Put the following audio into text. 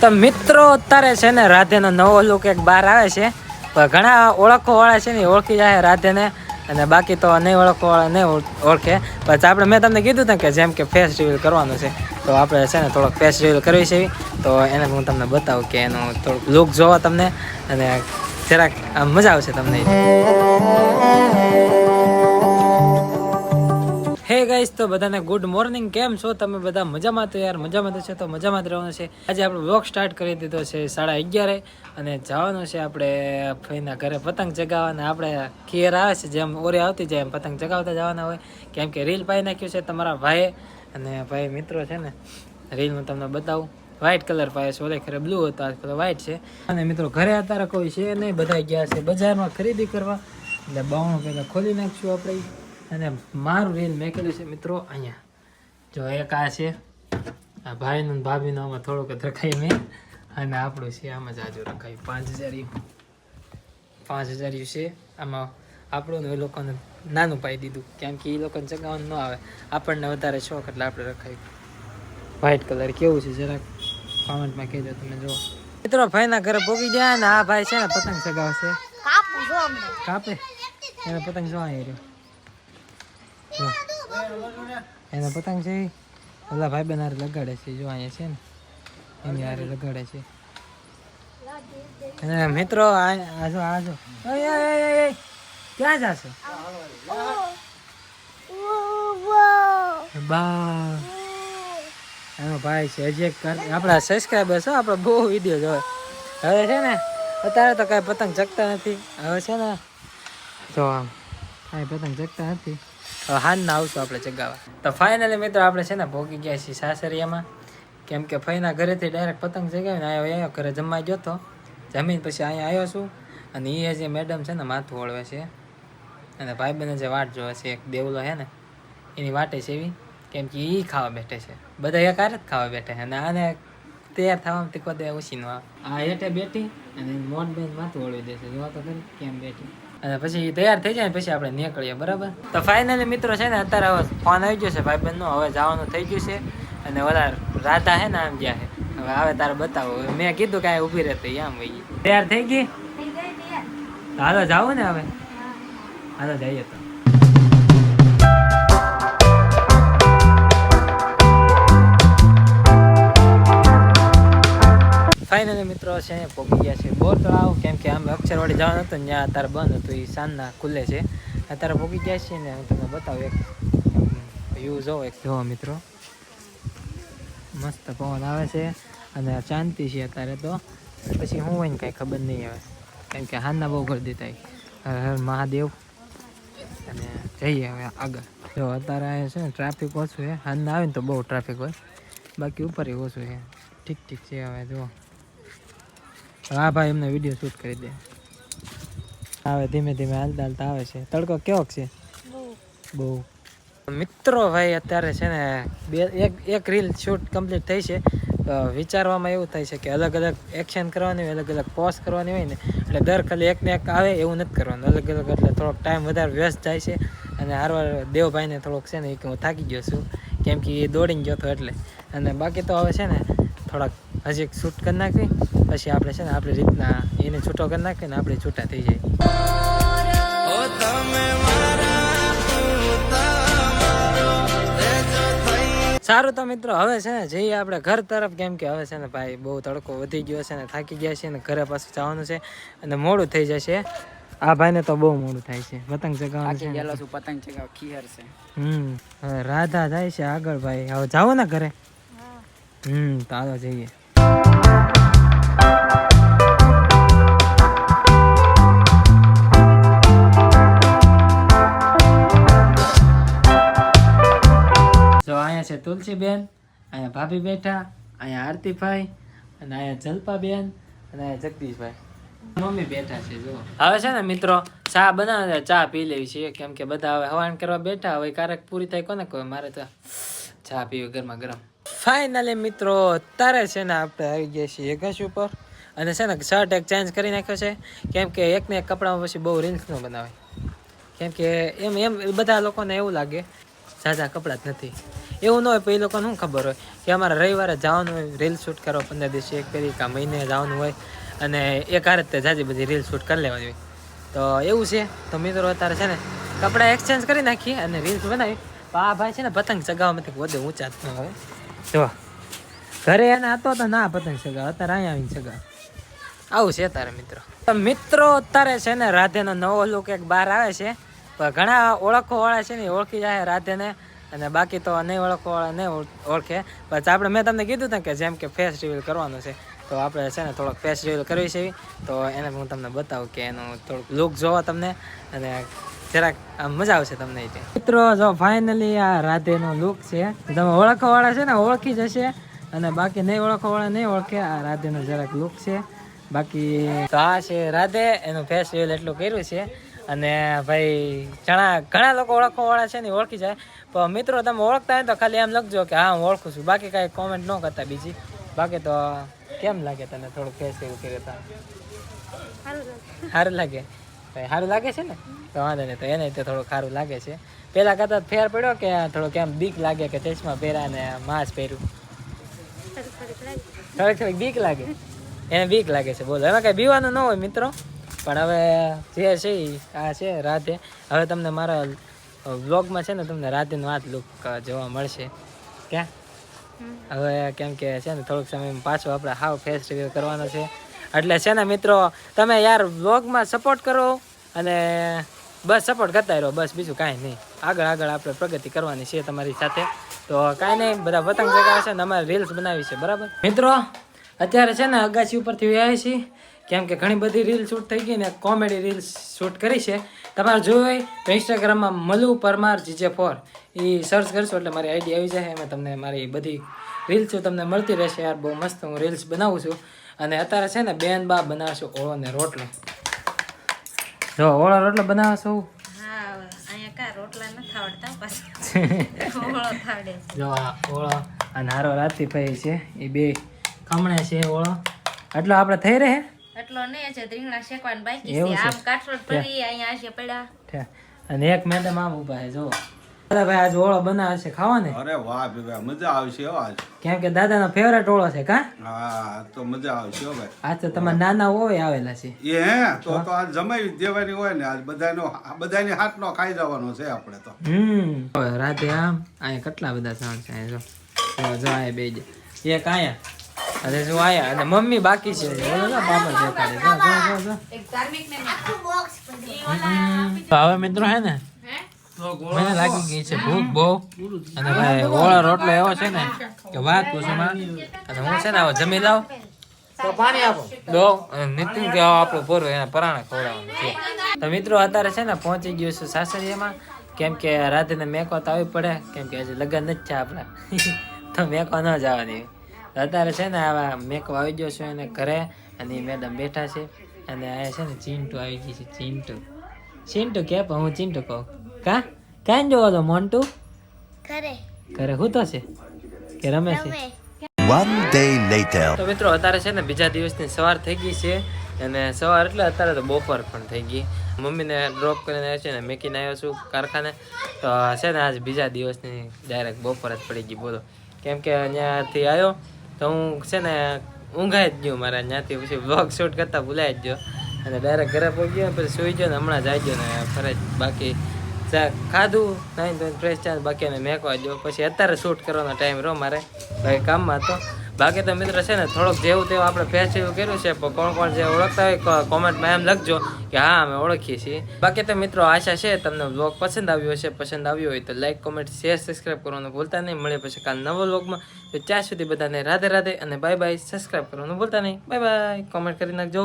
તો મિત્રો, અત્યારે છે ને રાધેનો નવો લુક એક બહાર આવે છે. પણ ઘણા ઓળખો વાળા છે ને ઓળખી જાય રાધેને. અને બાકી તો નહીં ઓળખો વાળા નહીં ઓળખે. પછી આપણે, મેં તમને કીધું હતું કે જેમ કે ફેસ રિવીલ કરવાનું છે, તો આપણે છે ને થોડોક ફેસ રિવીલ કરવી છે. તો એને હું તમને બતાવું કે એનું થોડુંક લુક જોવા તમને. અને જરાક મજા આવશે તમને. હે ગાઈસ તો બધાને ગુડ મોર્નિંગ કેમ છો? તમે બધા મજામાં તો યાર, મજામાં તો છે, તો મજામાં જ રહેવાનું છે. આજે આપણે બ્લોગ સ્ટાર્ટ કરી દીધો છે સાડા અગિયારે અને જવાનું છે આપણે ફઈના ઘરે પતંગ ચગાવવાના. આપણે ખીર આવે છે, જેમ ઓરે આવતી જાય એમ પતંગ ચગાવતા જવાના હોય. કેમ કે રીલ પાઈ નાખ્યું છે તમારા ભાઈએ અને ભાઈ મિત્રો છે ને રીલ હું તમને બતાવું. વ્હાઇટ કલર પાય છે, ઓલે ખરે બ્લુ હતો, આજ કલર છે. અને મિત્રો ઘરે અત્યારે કોઈ છે નહીં બધા ગયા છે બજારમાં ખરીદી કરવા. એટલે બાવણું પહેલાં ખોલી નાખશું આપણે. અને મારું રીલ મેકેલું છે મિત્રો અહીંયા. જો એક આ છે આ ભાઈનું ભાભીનું આમાં થોડુંક રખાય મેં. અને આપણું છે આમાં જ આજુ રખાય. પાંચ હજાર. પાંચ હજાર છે. આમાં આપણું એ લોકોને નાનું પાઈ દીધું. કેમ કે એ લોકોને ચગાવવાનું ન આવે. આપણને વધારે શોખ એટલે આપણે રખાયું. વ્હાઈટ કલર કેવું છે જરાક કોમેન્ટમાં કહેજો તમે જો મિત્રો ભાઈના ઘરે પોગી ગયા ને આ ભાઈ છે ને પતંગ ચગાવશે. કાપું એને પતંગ જોવા રહ્યો. એને પતંગ છે ઓલા ભાઈ બેન હારે લગાડે છે, જો અહીંયા છે ને. એની હારે લગાડે છે. અને મિત્રો આજો જો, આ જો. ક્યાં જાશે? બા. એનો ભાઈ છે, હજી એક આપણા સબસ્ક્રાઈબર છો આપણે બહુ વીડિયો જોવે. હવે છે ને, અત્યારે તો કાંઈ પતંગ ચગતા નથી. હવે છે ને, જો આમ, કાંઈ પતંગ ચગતા નથી. હવે ના આવશું આપણે ચગાવવા તો ફાઇનલી મિત્રો આપણે છે ને ભોગી ગયા છીએ સાસરિયામાં. કેમ કે ફઈના ઘરેથી ડાયરેક્ટ પતંગ ચગાવીને આવ્યો આવ્યો ઘરે જમવા ગયો તો. જમીન પછી અહીંયા આવ્યો છું. અને એ જે મેડમ છે ને માથું ઓળવે છે. અને ભાઈ ભાઈબંધને જે વાટ જોવે છે, એક દેવલો છે ને, એની વાટે છે એવી. કેમ કે એ ખાવા બેઠે છે. બધા એક આર જ ખાવા બેઠે છે. અને આને તૈયાર થવામાં તીખો દે ઉછીનો આ હેઠે બેઠી અને મોટ બેન માથું ઓળવી દેશે જોવા તો કેમ બેઠી. અને પછી તૈયાર થઈ જાય પછી આપણે નીકળીએ બરાબર? તો ફાઇનલી મિત્રો છે ને અત્યારે હવે ફોન આવી ગયો છે ભાઈબંધનો હવે જવાનું થઈ ગયું છે અને ઓલા રાધા હે ને આમ ગયા છે હવે આવે તારે બતાવો. મેં કીધું કાંઈ ઊભી રહેતી આમ વહી તૈયાર થઈ ગઈ? હાલો જાવું ને હવે. હાલો જઈએ તો. ફાઇનલી છે પહોંચી ગયા છે. બોર તળાવ કેમ કે અમે અક્ષરવાડી જવાનું હતું ત્યાં અત્યારે બંધ હતું એ સાંજના ખુલ્લે છે. અત્યારે પોગી ગયા છે ને, હું તમને બતાવું એક વ્યૂ જોવો એક. જોવો મિત્રો. મસ્ત પવન આવે છે અને શાંતિ છે અત્યારે તો. પછી હું હોય ને કાંઈ ખબર નહીં આવે કેમ કે હાલના બહુ ગરદી થાય. હર મહાદેવ. અને જઈએ હવે આગળ. જો અત્યારે અહીંયા છે ને ટ્રાફિક ઓછું છે. હાલના આવે ને તો બહુ ટ્રાફિક હોય. બાકી ઉપર ઓછું છે. ઠીક ઠીક છે હવે જો હા ભાઈ, એમને વીડિયો શૂટ કરી દે. આવે, ધીમે ધીમે હાલતા હાલતા આવે છે. તડકો કેવો છે? બહુ. મિત્રો ભાઈ, અત્યારે છે ને બે, એક એક રીલ શૂટ કમ્પ્લીટ થઈ છે. વિચારવામાં એવું થાય છે કે અલગ અલગ એક્શન કરવાની હોય, અલગ અલગ પોઝ કરવાની હોય ને, એટલે દર ખાલી એકને એક આવે, એવું નથી કરવાનું. અલગ અલગ એટલે થોડોક ટાઈમ વધારે વ્યસ્ત જાય છે. અને હારવાર દેવભાઈને થોડોક છે ને, એ હું થાકી ગયો છું. કેમ કે એ દોડીને ગયો હતો એટલે. અને બાકી તો હવે છે ને, થોડાક હજી શૂટ કરી નાખવી. પછી આપણે છે ને આપણી રીતના એને છૂટો કરી નાખીને આપણે છૂટા થઈ જાય સારું તો મિત્રો હવે છે ને જઈએ આપણે ઘર તરફ. કેમ કે હવે છે ને ભાઈ બહુ તડકો વધી ગયો છે ને થાકી ગયા છે ને ઘરે પાછું જવાનું છે અને મોડું થઈ જશે. આ ભાઈને તો બહુ મોડું થાય છે. પતંગ ચગાવવાનું છે છું પતંગ ચગાવ ખીયર છે. હમ હવે રાધા જાય છે આગળ ભાઈ. હવે જાઓ ને ઘરે. હમ તો આવો જઈએ. અહીંયા છે તુલસીબેન, અહીંયા ભાભી બેઠા, અહીંયા આરતીભાઈ, અને અહીંયા જલપાબેન, અને અહીંયા જગદીશભાઈ. મમ્મી બેઠા છે જો હવે છે ને મિત્રો, ચા બનાવે, ચા પી લેવી છે. કેમ કે બધા હવે હવાન કરવા બેઠા, હવે ક્યારેક પૂરી થાય કોને કોઈ? મારે તો ચા પીવી ગરમા ગરમ. ફાઇનલી મિત્રો અત્યારે છે ને આપણે આવી ગયા છીએ ઘસ ઉપર અને છે ને શર્ટ એક ચેન્જ કરી નાખ્યો છે. કેમ કે એકને એક કપડામાં પછી બહુ રીલ્સ ન બનાવે કેમ કે એમ એમ બધા લોકોને એવું લાગે, ઝાઝા કપડાં જ નથી. એવું ન હોય પછી એ લોકોને શું ખબર હોય કે અમારે રવિવારે જવાનું હોય રીલ શૂટ કરો પંદર દિવસે, એક કરી કાં મહિને જવાનું હોય, અને એક હારે તે જાજી બધી રીલ શૂટ કરી લેવાની હોય. તો એવું છે. તો મિત્રો, અત્યારે છે ને કપડાં એક્સચેન્જ કરી નાખીએ અને રીલ્સ બનાવી પણ આ ભાઈ છે ને પતંગ ચગાવવામાંથી વધુ ઊંચા જ ન હવે જો. ઘરે એને હતો તો ના પતંગ સગા અત્યારે અહીંયા આવીને સગા આવું છે તારે મિત્રો. તો મિત્રો, અત્યારે છે ને રાધેનો નવો લુક એક બહાર આવે છે. પણ ઘણા ઓળખો વાળા છે ને ઓળખી જાય રાધેને. અને બાકી તો નહીં ઓળખો વાળા નહીં ઓળખે. પછી આપણે મેં તમને કીધું હતું કે જેમ કે ફેસ રિવીલ કરવાનું છે, તો આપણે છે ને થોડોક ફેસ રિવીલ કરવી છે તો એને હું તમને બતાવું કે એનું થોડુંક લુક જોવા તમને. અને જરાક મજા આવશે તમને મિત્રો જો ફાઇનલી આ રાધેનો લુક છે. તમે ઓળખો વાળા છે ને ઓળખી જશે અને બાકી નહીં ઓળખો વાળા નહીં ઓળખે આ રાધેનો જરાક લુક છે. બાકી તો આ છે રાધે એનું ફેસ રિવીલ એટલું કર્યું છે. અને ભાઈ ઘણા ઘણા લોકો ઓળખવા વાળા છે ને ઓળખી જાય. પણ મિત્રો તમે ઓળખતા હોય તો ખાલી એમ લખજો કે હા હું ઓળખું છું. બાકી કાંઈ કોમેન્ટ ન કરતા બીજી. બાકી તો કેમ લાગે તને થોડું ફેસ એવું કર્યું સારું લાગે. સારું લાગે છે ને? તો વાંધો નહીં તો એને તો થોડુંક સારું લાગે છે. પહેલા કરતાં ફેર પડ્યો કે થોડો કેમ બીક લાગે કે ચશ્મા પહેર્યા ને માસ્ક પહેર્યું? થોડીક થોડીક બીક લાગે. એને બીક લાગે છે બોલો. એમાં કઈ બીવાનું ન હોય મિત્રો. પણ હવે જે છે આ છે રાધે હવે તમને મારા વ્લોગમાં છે ને તમને રાધેનું વાત લુક જોવા મળશે. ક્યાં? હવે કેમ કે છે ને થોડોક સમય પાછો આપણે હાવ ફેસ રિવ્યુ કરવાનો છે. એટલે છે ને મિત્રો, તમે યાર વ્લોગમાં સપોર્ટ કરો અને બસ સપોર્ટ કરતા રહો, બસ બીજું કાંઈ નહીં. આગળ આગળ આપણે પ્રગતિ કરવાની છે તમારી સાથે. તો કાંઈ નહીં, બધા પતંગ ચગાવે છે ને અમારે રીલ્સ બનાવી છે, બરાબર? મિત્રો, અત્યારે છે ને અગાસી ઉપરથી આવ્યા છીએ કેમ કે ઘણી બધી રીલ શૂટ થઈ ગઈ ને કોમેડી રીલ્સ શૂટ કરી છે. તમારે જોયું હોય તો ઇન્સ્ટાગ્રામમાં Malu Parmar GJ four A search કરશો એટલે મારી આઈડી આવી જાય, એમાં તમને મારી બધી રીલ્સો તમને મળતી રહેશે. યાર બહુ મસ્ત હું રીલ્સ બનાવું છું. અને અત્યારે છે ને બેન બા બનાવશો ઓળો ને રોટલો. જો ઓળો રોટલો બનાવશો? હા અહીંયા કા રોટલા નથી આવડતા પાછા. ઓળો થાળે. જો આ ઓળો અને હારો રાતી ભાઈ છે એ બે ખમણે છે ઓળો. એટલો આપણે થઈ રહે? એટલો નહીં છે રીંગણા શેકવાનું બાકી છે. છે? આમ કાઠરોડ પડી અહીંયા આશે પડ્યા. અને એક મેડમ આમ ઊભા છે જો દાદા ભાઈ આજ ઓળો બનાવે છે ખાવા ને અરે વાહ ભાઈ મજા આવશે હો આજ. કેમ કે દાદાનો ફેવરેટ ઓળો છે કા? હા તો મજા આવશે હો ભાઈ. આજ તો તમારા નાના હોય આવેલા છે. એ હે તો તો આજ જમાઈ દેવાની હોય ને આજ બધાનો બધાની હાથનો ખાઈ જવાનો છે આપણે તો. હમ હવે રાતે આમ અહીંયા કેટલા બધા સાઉન્ડ છે જો. જો, આયા બે જ. એક આયા અરે જો આયા અને મમ્મી બાકી છે. ઓલો દેખાડે જો જો જો જો. એક ધાર્મિક ને હમ. તો હવે મિત્રો હે ને મને લાગી ગઈ છે ભૂખ બહુ. અને ભાઈ ઓળો રોટલો એવો છે ને કે વાત પૂછો માં. અને હું છે ને આવો જમી લાવ. તો પાણી આપો. દો. નીતિન કે આપણું પૂરું એના પરાણે ખવડાવવાનું છે. તો મિત્રો અત્યારે છે ને પહોંચી ગયું છે સાસરિયામાં કેમ કે રાત્રે મેકો તો આવી પડે. કેમ કે હજી લગ્ન નથી છે આપણા. તો મેકો ન જવાની. તો અત્યારે છે ને આવા મેકો આવી ગયો છે એને ઘરે. અને એ મેડમ બેઠા છે. અને આ છે ને ચીંટુ આવી ગઈ છે. ચીંટુ. ચિંટુ કે હું ચિંટુ કહું? કા? કાંઈ જોવો તો મોન્ટુ? ઘરે. ઘરે હું તો છે? કે રમે છે? વન ડે લેટર તો મિત્રો અત્યારે છે ને બીજા દિવસની સવાર થઈ ગઈ છે અને સવાર એટલે અત્યારે તો બપોર પણ થઈ ગઈ. મમ્મીને ડ્રોપ કરીને આવ્યો છે ને મેકીને આવ્યો છું કારખાને. તો છે ને આજ બીજા દિવસની ડાયરેક્ટ બપોર જ પડી ગઈ બોલો. કેમ કે અહીંયાથી આવ્યો તો હું છે ને ઊંઘાઈ જ ગયો મારા ત્યાંથી પછી બ્લોગ શૂટ કરતા ભૂલાઈ જ ગયો. અને ડાયરેક્ટ ઘરે પહોંચી ગયો પછી સુઈ ગયો ને હમણાં જ આવી ગયો ને ફરજ બાકી ખાધું નહીં તો ફ્રેશ ચાર્જ બાકી એને મેકવા દો પછી અત્યારે શૂટ કરવાનો ટાઈમ રહ્યો મારે ભાઈ કામમાં હતો. બાકી તો મિત્ર છે ને, થોડોક જેવું તેવું આપણે ફેસ્ટિવલ કર્યું છે, પણ કોણ કોણ જે ઓળખતા હોય કોમેન્ટમાં એમ લખજો કે હા, અમે ઓળખીએ છીએ. બાકી તો મિત્રો આશા છે, તમને બ્લોગ પસંદ આવ્યો હશે. પસંદ આવ્યો હોય તો લાઈક કોમેન્ટ શેર સબસ્ક્રાઈબ કરવાનું ભૂલતા નહીં. મળે પછી કાલ નવો બ્લોગમાં તો ત્યાં સુધી બધાને રાધે રાધે અને બાય બાય સબસ્ક્રાઈબ કરવાનું ભૂલતા નહીં. બાય બાય કોમેન્ટ કરી નાખજો.